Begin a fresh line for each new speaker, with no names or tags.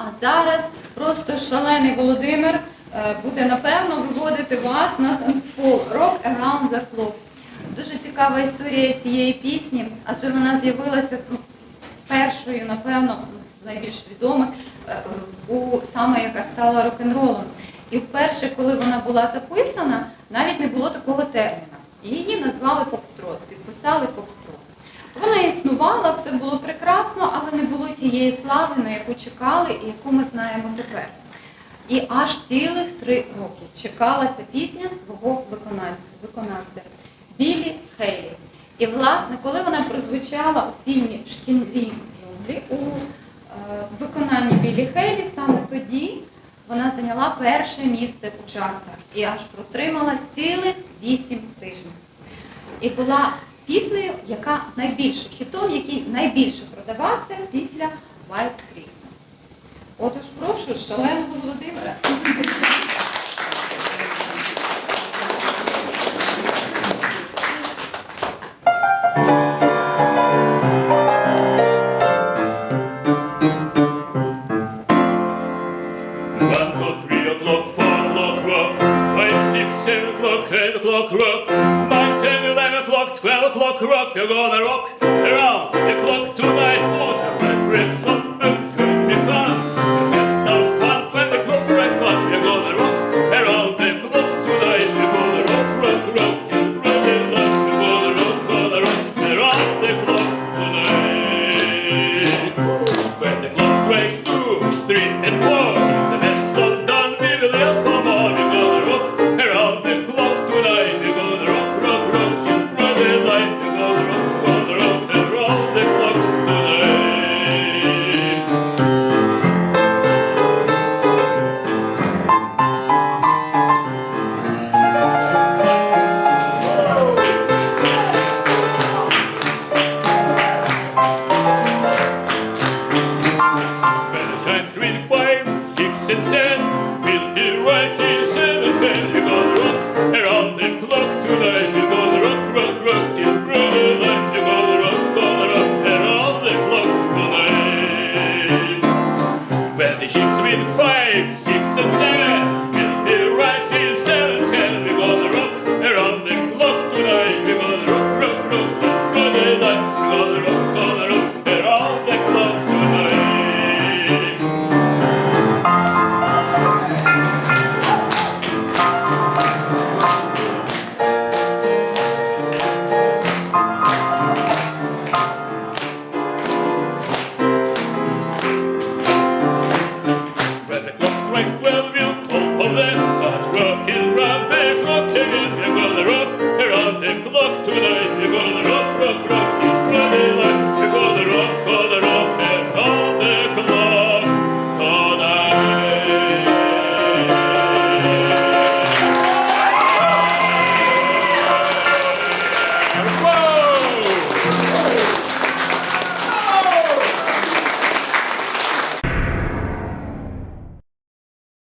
а зараз просто шалений Володимир е, буде напевно виводити вас на танцпол Rock Around the Clock. Дуже цікава історія цієї пісні, адже вона з'явилася ну, першою, напевно, з найбільш відомих, е, саме яка стала рок-н-ролом. І вперше, коли вона була записана, навіть не було такого терміна. Її назвали Фокстрот, підписали Фокстрот. Вона існувала, все було прекрасно, але не було тієї слави, на яку чекали і яку ми знаємо тепер. І аж цілих три роки чекала ця пісня свого виконавця, Білі Хейлі. І, власне, коли вона прозвучала у фільмі Шкінлі джунглі у е, виконанні Білі Хейлі, саме тоді вона зайняла перше місце у чартах і аж протримала цілих вісім тижнів. І була піснею, яка найбільше хітом, який найбільше продавався після White Christmas. Отож, прошу, шаленого Володимира.
One, eleven twelve o'clock, rock. You're gonna rock around the clock tonight.